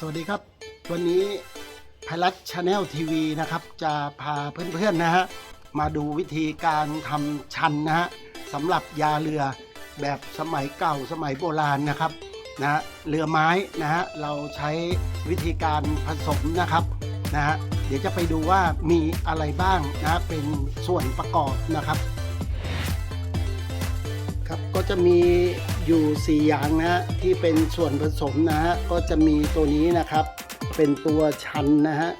สวัสดีครับ วันนี้พลัดชาแนลทีวีนะครับ จะพาเพื่อนๆนะฮะมาดูวิธีการทำชันนะฮะสำหรับยาเรือแบบสมัยเก่าสมัยโบราณนะครับนะฮะเรือไม้นะฮะเราใช้วิธีการผสมนะครับนะฮะเดี๋ยวจะไปดูว่ามีอะไรบ้างนะเป็นส่วนประกอบนะครับ ครับก็จะมี อยู่4อย่างนะฮะที่เป็นส่วนผสมนะฮะก็จะมีตัวนี้นะครับ เป็นตัวชันนะฮะ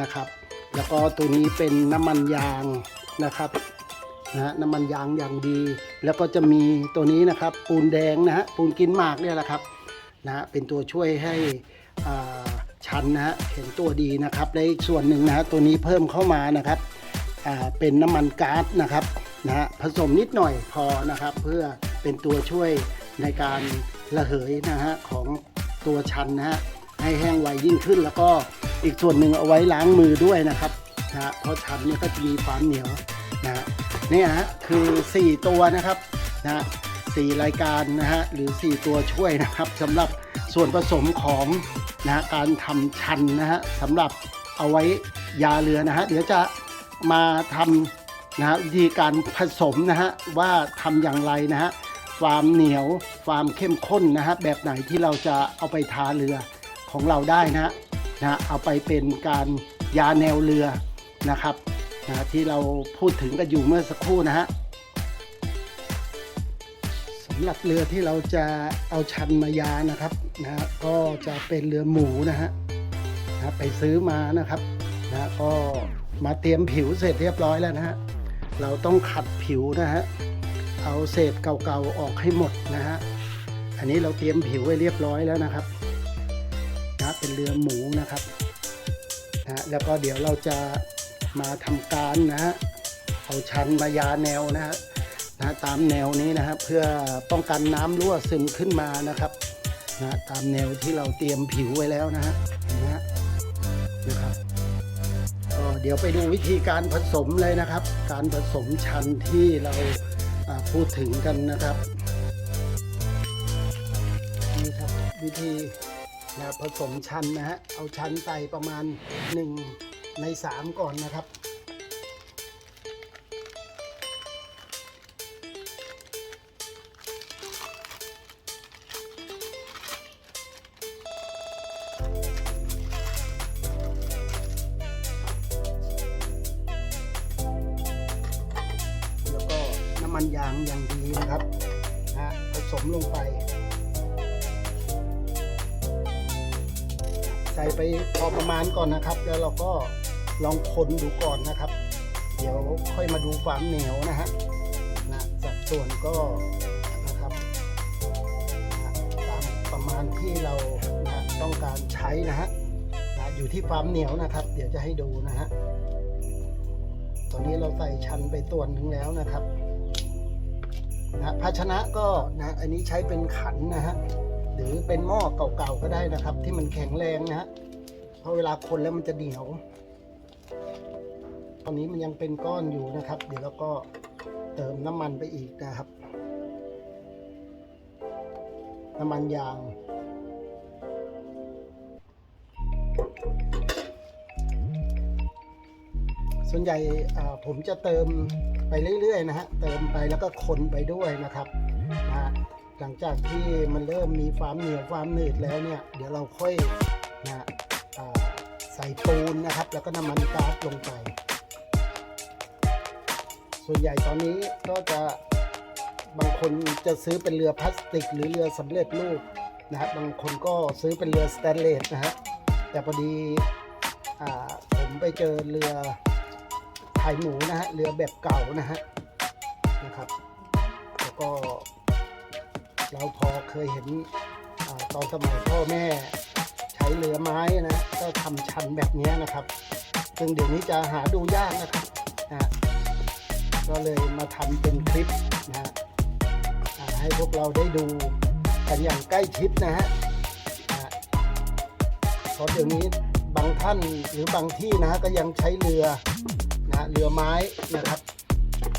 นะครับ แล้วก็ตัวนี้เป็นน้ำมันยางนะครับนะฮะน้ำมันยางอย่างดี แล้วก็จะมีตัวนี้นะครับ ปูนแดงนะฮะปูนกินหมากเนี่ยแหละครับนะเป็นตัวช่วยให้อ่าชันนะฮะแข็งตัวดีนะครับและอีกส่วนหนึ่งนะฮะตัวนี้เพิ่มเข้ามานะครับอ่าเป็นน้ำมันก๊าซนะครับนะฮะผสมนิดหน่อยพอนะครับเพื่อ เป็นตัวช่วยในการระเหยนะฮะของตัวชันนะฮะให้แห้งไวยิ่งขึ้น แล้วก็อีกส่วนหนึ่งเอาไว้ล้างมือด้วยนะครับนะฮะเพราะชันเนี่ยก็จะมีความเหนียวนะฮะเนี่ยฮะคือ 4 ตัวนะครับนะฮะสี่รายการนะฮะหรือ 4 ตัวช่วยนะครับสำหรับส่วนผสมของนะฮะการทำชันนะฮะสำหรับเอาไว้ยาเรือนะฮะเดี๋ยวจะมาทำนะฮะวิธีการผสมนะฮะว่าทำอย่างไรนะฮะ ความเหนียว ความเข้มข้นนะฮะแบบไหนที่เราจะเอาไปทาเรือของเราได้นะฮะนะเอาไปเป็นการยาแนวเรือนะครับนะที่เราพูดถึงกันอยู่เมื่อสักครู่นะฮะสำหรับเรือที่เราจะเอาชันมายานะครับนะฮะก็จะเป็นเรือหมูนะฮะนะไปซื้อมานะครับนะก็มาเตรียมผิวเสร็จเรียบร้อยแล้วนะฮะเราต้องขัดผิวนะฮะ เอาเศษเก่าๆออกให้หมดนะฮะ อันนี้เราเตรียมผิวไว้เรียบร้อยแล้วนะครับนะเป็นเรือหมูนะครับนะแล้วก็เดี๋ยวเราจะมาทำการนะฮะเอาชั้นมายาแนวนะฮะนะตามแนวนี้นะครับเพื่อป้องกันน้ำรั่วซึมขึ้นมานะครับนะตามแนวที่เราเตรียมผิวไว้แล้วนะฮะนไหมฮะนะครับก็เดี๋ยวไปดูวิธีการผสมเลยนะครับ การผสมชั้นที่เรา พูดถึงกันนะครับนี่ครับวิธีนะผสมชันนะฮะเอาชั้นใส่ประมาณ 1 ใน 3 ก่อนนะครับ ครับนะผสมลงไป ใส่ไปพอประมาณก่อนนะครับ แล้วเราก็ลองคนดูก่อนนะครับ เดี๋ยวค่อยมาดูความเหนียวนะฮะนะสัดส่วนก็นะครับนะตามประมาณที่เรานะต้องการใช้นะฮะนะอยู่ที่ความเหนียวนะครับ เดี๋ยวจะให้ดูนะฮะตอนนี้เราใส่ชันไปตัวนหนึ่งแล้วนะครับ นะภาชนะก็นะอันนี้ใช้เป็นขันนะฮะหรือเป็นหม้อเก่าๆก็ได้นะครับ ที่มันแข็งแรงนะฮะเพราะเวลาคนแล้วมันจะเหนียว ตอนนี้มันยังเป็นก้อนอยู่นะครับ เดี๋ยวเราก็เติมน้ำมันไปอีกนะครับ น้ำมันยาง ส่วนใหญ่ผมจะเติมไปเรื่อยๆนะฮะเติมไปแล้วก็คนไปด้วยนะครับนะหลังจากที่มันเริ่มมีความเหนียวความหนืดแล้วเนี่ยเดี๋ยวเราค่อยนะใส่ปูนนะครับ แล้วก็น้ำมันก๊าซลงไป ส่วนใหญ่ตอนนี้ก็จะบางคนจะซื้อเป็นเรือพลาสติก หรือเรือสำเร็จรูปนะฮะบบางคนก็ซื้อเป็นเรือสแตนเลสนะฮะแต่พอดีอผมไปเจอเรือ ไข่หมูนะฮะเรือแบบเก่านะฮะนะครับ แล้วก็เราพอเคยเห็นอตอนสมัยพ่อแม่ใช้เรือไม้นะก็ทำชันแบบนี้นะครับ ซึ่งเดี๋ยวนี้จะหาดูยากนะครับนะก็เลยมาทำเป็นคลิปนะฮะให้พวกเราได้ดูกันอย่างใกล้ชิดนะฮะเพราะเดี๋ยวนี้บางท่านหรือบางที่นะก็ยังใช้เรือ นะเรือไม้นะครับ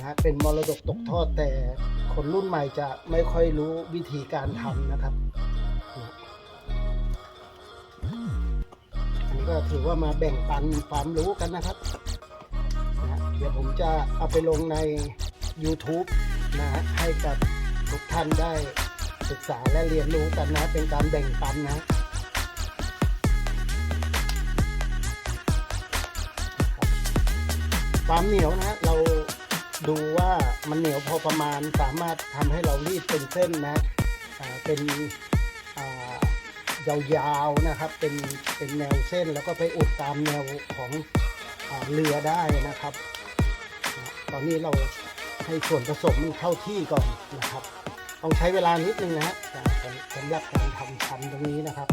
นะเป็นมรดกตกทอดแต่คนรุ่นใหม่จะไม่ค่อยรู้วิธีการทำนะครับนก็ถือว่ามาแบ่งปันความรู้กันนะครับนะเดี๋ยวผมจะเอาไปลงใน YouTube นะให้กับทุกท่านได้ศึกษาและเรียนรู้กันนะ เป็นการแบ่งปันนะ ความเหนียวนะเราดูว่ามันเหนียวพอประมาณสามารถทำให้เรารีดเป็นเส้นนะเป็นยาวๆนะครับ เป็นเป็นแนวเส้นแล้วก็ไปอุดตามแนวของอเรือได้นะครับ ตอนนี้เราให้ส่วนผสมมันเข้าที่ก่อนนะครับ ต้องใช้เวลานิดนึงนะฮะสำหรับการทำชันตรงนี้นะครับ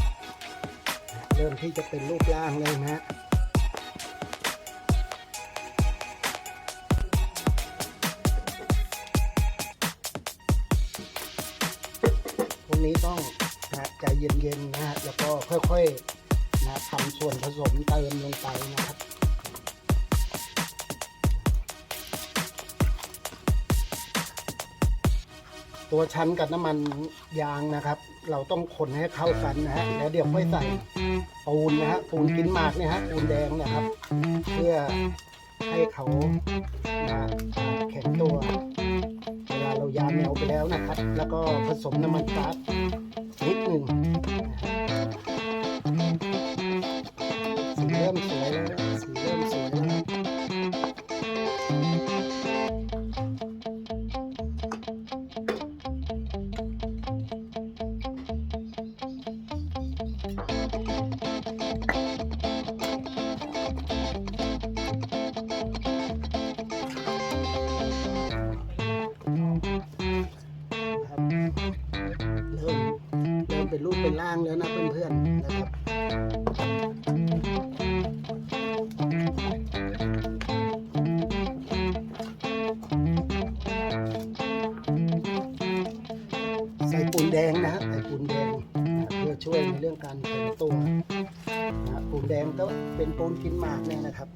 เริ่มที่จะเป็นรูปร่างเลยนะฮะ นี้ต้องนะใจเย็นๆนะฮะแล้วก็ค่อยๆนะทำส่วนผสมเติมลงไปนะครับตัวชั้นกับน้ำมันยางนะครับ เราต้องคนให้เข้ากันนะฮะแล้วเดี๋ยวค่อยใส่ปูนนะฮะปูนกินหมากเนี่ยฮะปูนแดงนะครับ เพื่อให้เขานะแข็งตัว เรายาแมวไปแล้วนะครับ แล้วก็ผสมน้ำมันก๊าซนิดหนึ่ง แดงนะฮะไอปูนแดงนะเพื่อช่วยในเรื่องการเติบโตัวนะปูนแดงก็เป็นปูนกินหมากเนี่ยนะครับ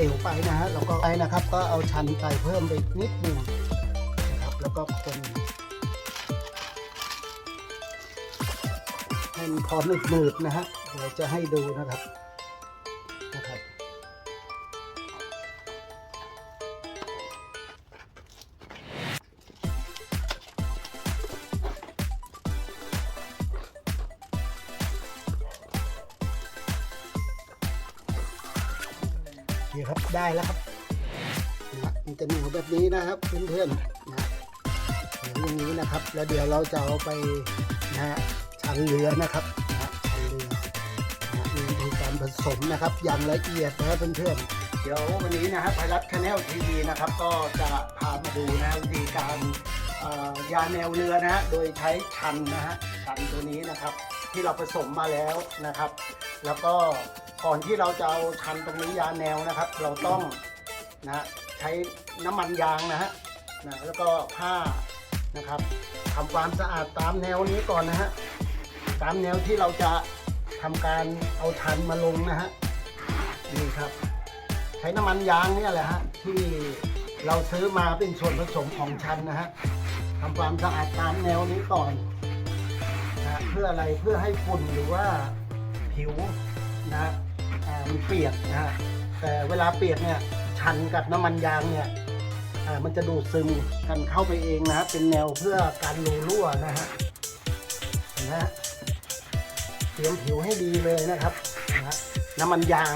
เหลวไปนะฮะเราก็ไปนะครับ ก็เอาชันใส่เพิ่มไปนิดหนึ่งนะครับ แล้วก็คนให้มันพอหนืดๆนะฮะเดี๋ยวจะให้ดูนะครับ โอเครับได้แล้วครับนะมันจะเหนียวแบบนี้นะครับเพื่อนๆนะเหนียวอย่างนี้นะครับ แล้วเดี๋ยวเราจะเอาไปนะชันเรือนะครับนะชันเรือนะนี่ดูการผสมนะครับ อย่างละเอียดนะเพื่อนๆเดี๋ยววันนี้นะครับไพรัตชาแนลทีวีนะครับ ก็จะพามาดูนะวิธีการยาแนวเรือนะฮะโดยใช้ชันนะฮะชันตัวนี้นะครับ ที่เราผสมมาแล้วนะครับ แล้วก็ ก่อนที่เราจะเอาชันตรงนี้ยาแนวนะครับ เราต้องนะใช้น้ำมันยางนะฮะนะแล้วก็ผ้านะครับทำความสะอาดตามแนวนี้ก่อนนะฮะตามแนวที่เราจะทำการเอาชันมาลงนะฮะนี่ครับ ใช้น้ำมันยางเนี่ยแหละฮะที่เราซื้อมาเป็นส่วนผสมของชันนะฮะทำความสะอาดตามแนวนี้ก่อนนะเพื่ออะไรเพื่อให้ฝุ่นหรือว่าผิวนะ มันเปียกนะฮะแต่เวลาเปียกเนี่ยชันกับน้ำมันยางเนี่ยมันจะดูดซึมกันเข้าไปเองนะฮะเป็นแนวเพื่อการรูรั่วนะฮะนไหมฮะเตรียมผิวให้ดีเลยนะครับนะน้ำมันยาง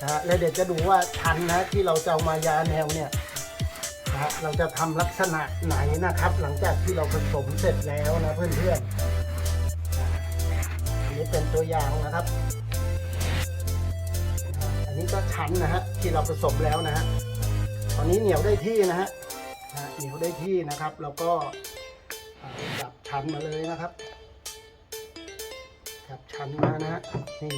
นะฮะแล้วเดี๋ยวจะดูว่าชันนะที่เราจะเอามายาแนวเนี่ยนะฮะเราจะทำลักษณะไหนนะครับ หลังจากที่เราผสมเสร็จแล้วนะเพื่อนๆนะอันนี้เป็นตัวอย่างนะครับ อันนี้ก็ชั้นนะฮะที่เราผสมแล้วนะฮะตอนนี้เหนียวได้ที่นะฮะเหนียวได้ที่นะครับแล้วก็จับชั้นมาเลยนะครับจับชั้นมานะฮะนี่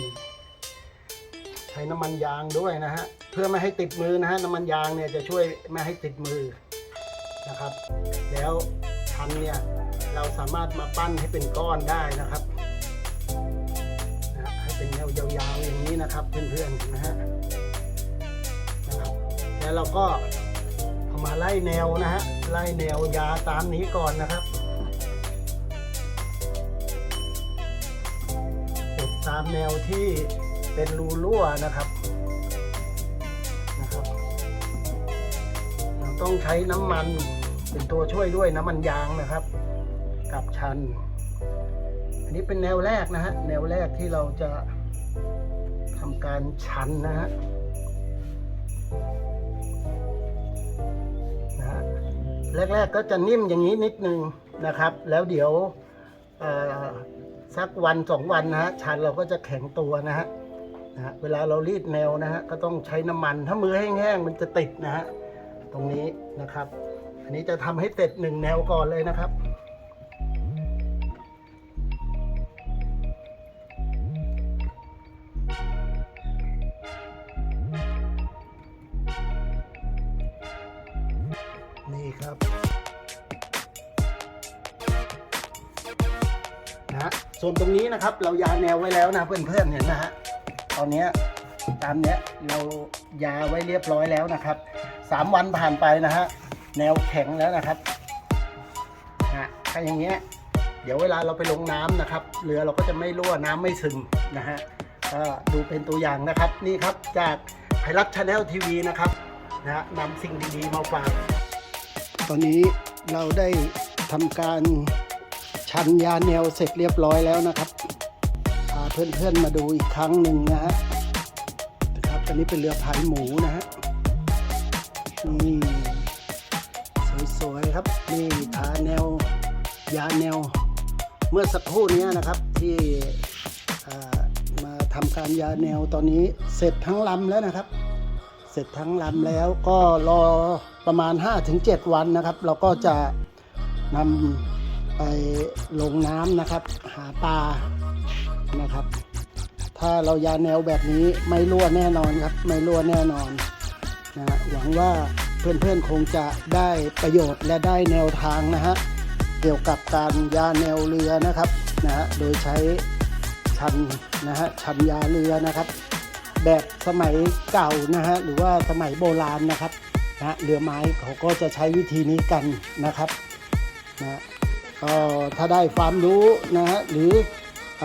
ใช้น้ำมันยางด้วยนะฮะเพื่อไม่ให้ติดมือนะฮะน้ำมันยางเนี่ยจะช่วยไม่ให้ติดมือนะครับ แล้วชั้นเนี่ยเราสามารถมาปั้นให้เป็นก้อนได้นะครับ ยาวๆอย่างนี้นะครับเพื่อนๆนไหมฮะนะครับแล้วเราก็เอามาไล่แนวนะฮะไล่แนวยาตามนี้ก่อนนะครับติดตามแนวที่เป็นรูรั่วนะครับนะครับ เราต้องใช้น้ำมันเป็นตัวช่วยด้วยน้ำมันยางนะครับ กับชันอันนี้เป็นแนวแรกนะฮะแนวแรกที่เราจะ ทำการชันนะฮะนะฮะแรกๆก็จะนิ่มอย่างนี้นิดนึงนะครับ แล้วเดี๋ยวสักวันสองวันนะฮะชันเราก็จะแข็งตัวนะฮะนะฮะเวลาเรารีดแนวนะฮะก็ต้องใช้น้ำมันถ้ามือแห้งๆมันจะติดนะฮะตรงนี้นะครับ อันนี้จะทำให้เสร็จหนึ่งแนวก่อนเลยนะครับ ส่วนตรงนี้นะครับ เรายาแนวไว้แล้วนะเพื่อนๆเห็นนะฮะตอนนี้ตามเนี้ยเรายาไว้เรียบร้อยแล้วนะครับสามวันผ่านไปนะฮะแนวแข็งแล้วนะครับฮะถ้าอย่างเงี้ยเดี๋ยวเวลาเราไปลงน้ำนะครับเรือเราก็จะไม่รั่วน้ำไม่ซึมนะฮะก็ดูเป็นตัวอย่างนะครับนี่ครับจากไพรัตชาแนลทีวีนะครับนะฮะนำสิ่งดีๆมาฝากตอนนี้เราได้ทำการ ชันยาแนวเสร็จเรียบร้อยแล้วนะครับพาเพื่อนๆมาดูอีกครั้งหนึ่งนะฮะนะครับอันนี้เป็นเรือพายหมูนะฮะนี่สวยๆครับนี่ทาแนวยาแนว เมื่อสักครู่นี้นะครับที่มาทำการยาแนวตอนนี้เสร็จทั้งลำแล้วนะครับ เสร็จทั้งลำแล้วก็รอประมาณ 5-7 วันนะครับ เราก็จะนำ ไปลงน้ำนะครับ หาปลานะครับ ถ้าเรายาแนวแบบนี้ไม่รั่วแน่นอนครับ ไม่รั่วแน่นอนนะฮะหวังว่าเพื่อนๆคงจะได้ประโยชน์และได้แนวทางนะฮะเกี่ยวกับการยาแนวเรือนะครับนะฮะโดยใช้ชันนะฮะชันยาเรือนะครับ แบบสมัยเก่านะฮะหรือว่าสมัยโบราณนะครับนะเรือไม้เขาก็จะใช้วิธีนี้กันนะครับนะ ถ้าได้ความรู้นะฮะหรือเอ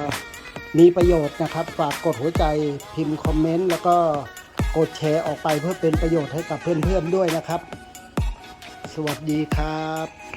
อมีประโยชน์นะครับ ฝากกดหัวใจพิมพ์คอมเมนต์แล้วก็กดแชร์ออกไปเพื่อเป็นประโยชน์ให้กับเพื่อนๆด้วยนะครับ สวัสดีครับ